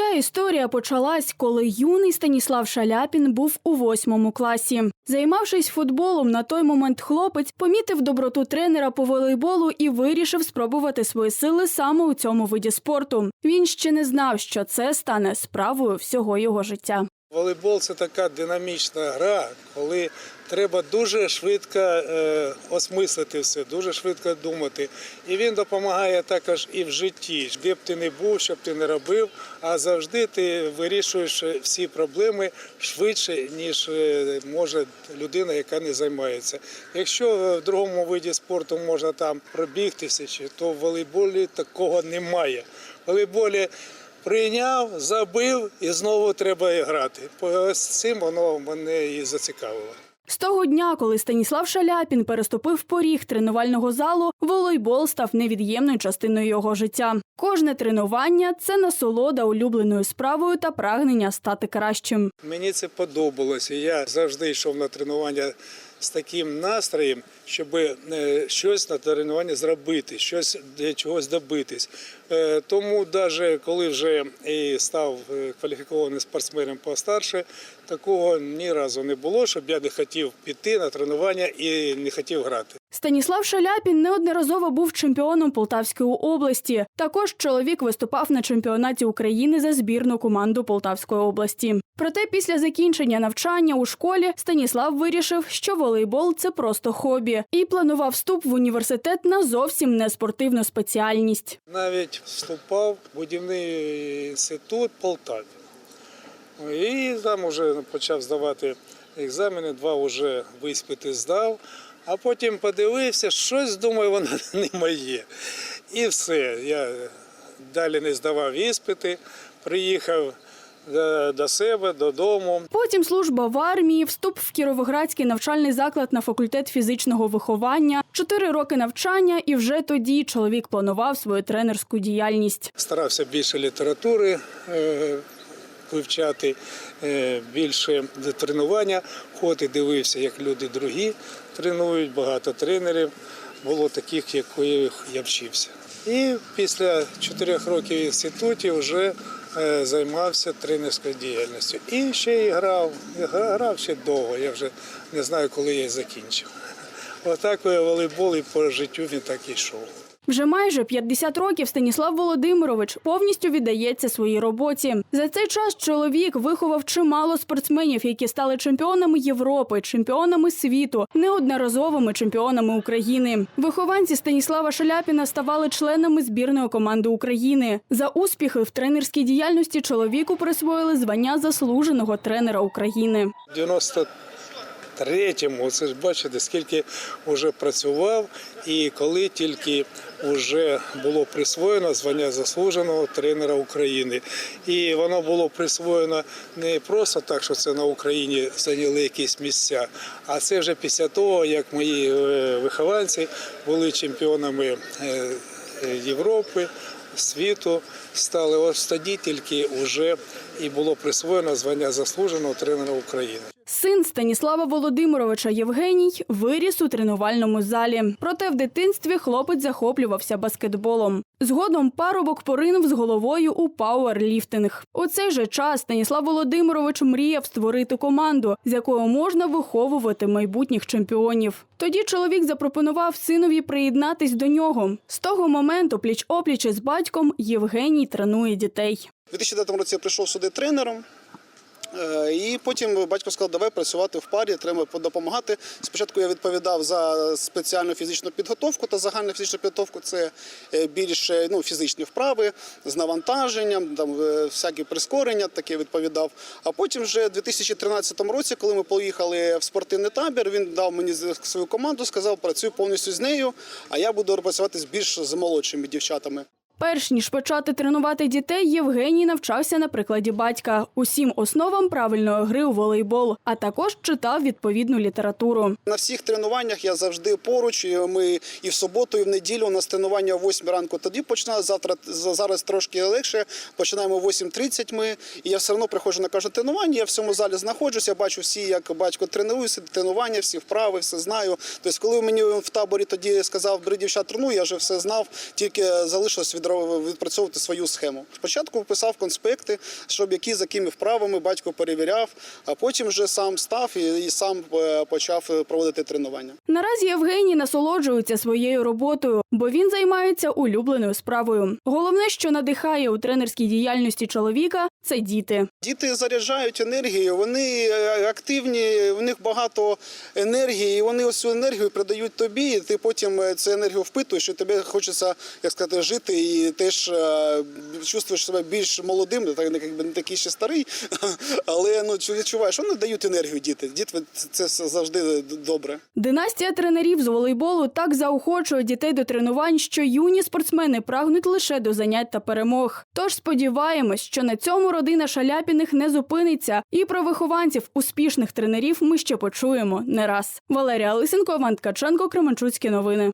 Ця історія почалась, коли юний Станіслав Шаляпін був у восьмому класі. Займавшись футболом, на той момент хлопець помітив доброту тренера по волейболу і вирішив спробувати свої сили саме у цьому виді спорту. Він ще не знав, що це стане справою всього його життя. Волейбол це така динамічна гра, коли треба дуже швидко е, осмислити все, дуже швидко думати. І він допомагає також і в житті, де б ти не був, що б ти не робив, а завжди ти вирішуєш всі проблеми швидше, ніж е, може людина, яка не займається. Якщо в другому виді спорту можна там пробігтися, то в волейболі такого немає. В волейболі Прийняв, забив і знову треба грати. Ось цим воно мене і зацікавило. З того дня, коли Станіслав Шаляпін переступив поріг тренувального залу, волейбол став невід'ємною частиною його життя. Кожне тренування це насолода улюбленою справою та прагнення стати кращим. Мені це подобалося. Я завжди йшов на тренування з таким настроєм, щоб е, щось на тренуванні зробити, щось для чогось добитись. Е, Тому, навіть коли вже став е, кваліфікованим спортсменом постарше, такого ні разу не було, щоб я не хотів піти на тренування і не хотів грати. Станіслав Шаляпін неодноразово був чемпіоном Полтавської області. Також чоловік виступав на чемпіонаті України за збірну команду Полтавської області. Проте після закінчення навчання у школі Станіслав вирішив, що волейбол це просто хобі, і планував вступ в університет на зовсім не спортивну спеціальність. Навіть вступав в будівний інститут Полтаві. І там вже почав здавати екзамени, два вже виспити здав, а потім подивився, щось думаю, воно не моє. І все. Я далі не здавав іспити, приїхав е, до себе, додому. Потім служба в армії, вступ в Кіровоградський навчальний заклад на факультет фізичного виховання, чотири роки навчання, і вже тоді чоловік планував свою тренерську діяльність. Старався більше літератури е, вивчати, е, більше тренування, ходити, дивився, як люди другі тренують, багато тренерів. Було таких, яких я вчився. І після чотирьох років в інституті вже е, займався тренерською діяльністю. І ще і грав. Грав ще довго, я вже не знаю, коли я закінчив. Отак волейбол і по життю він так і йшов. Вже майже 50 років Станіслав Володимирович повністю віддається своїй роботі. За цей час чоловік виховав чимало спортсменів, які стали чемпіонами Європи, чемпіонами світу, неодноразовими чемпіонами України. Вихованці Станіслава Шаляпіна ставали членами збірної команди України. За успіхи в тренерській діяльності чоловіку присвоїли звання заслуженого тренера України. 93-му, це ж бачите, скільки вже працював, і коли тільки вже було присвоєно звання заслуженого тренера України. І воно було присвоєно не просто так, що це на Україні зайняли якісь місця, а це вже після того, як мої е, вихованці були чемпіонами е, Європи. Світу стали ось тоді тільки вже і було присвоєно звання заслуженого тренера України. Син Станіслава Володимировича Євгеній виріс у тренувальному залі. Проте в дитинстві хлопець захоплювався баскетболом. Згодом парубок поринув з головою у пауерліфтинг. У цей же час Станіслав Володимирович мріяв створити команду, з якою можна виховувати майбутніх чемпіонів. Тоді чоловік запропонував синові приєднатись до нього. З того моменту пліч опліч із батьком Євгеній тренує дітей. У 2009 році я прийшов сюди тренером. е, І потім батько сказав, давай працювати в парі, треба допомагати. Спочатку я відповідав за спеціальну фізичну підготовку та загальну фізичну підготовку. Це е, більше ну, фізичні вправи з навантаженням, там е, всякі прискорення, таке відповідав. А потім вже в 2013 році, коли ми поїхали в спортивний табір, він дав мені свою команду, сказав, працюю повністю з нею, а я буду працювати більш з молодшими дівчатами. Перш ніж почати тренувати дітей, Євгеній навчався на прикладі батька усім основам правильної гри у волейбол, а також читав відповідну літературу. На всіх тренуваннях я завжди поруч. Ми і в суботу, і в неділю у нас тренування о 8 ранку. Тоді починаю завтра зараз трошки легше. Починаємо о 8.30 Ми і я все одно приходжу на кожне тренування. Я в цьому залі знаходжусь. Я бачу всі, як батько тренується, тренування, всі вправи, все знаю. Тобто, коли мені в таборі тоді сказав, бери дівчат я вже все знав. Тільки залишилось дро- відпрацьовувати свою схему. Спочатку писав конспекти, щоб які за якими вправами батько перевіряв, а потім вже сам став і, і сам е, почав проводити тренування. Наразі Євгеній насолоджується своєю роботою, бо він займається улюбленою справою. Головне, що надихає у тренерській діяльності чоловіка, це діти. Діти заряджають енергію, вони е, активні, в них багато енергії, і вони ось цю енергію передають тобі, і ти потім е, цю енергію впитуєш, і тобі хочеться, як сказати, жити і теж е, чувствуєш себе більш молодим, так не якби не такий ще старий, але ну відчуваєш, вони дають енергію діти. Діти це завжди добре. Династія тренерів з волейболу так заохочує дітей до тренувань, що юні спортсмени прагнуть лише до занять та перемог. Тож сподіваємось, що на цьому родина Шаляпіних не зупиниться, і про вихованців успішних тренерів ми ще почуємо не раз. Валерія Лисенко, Іван Ткаченко, Кременчуцькі новини.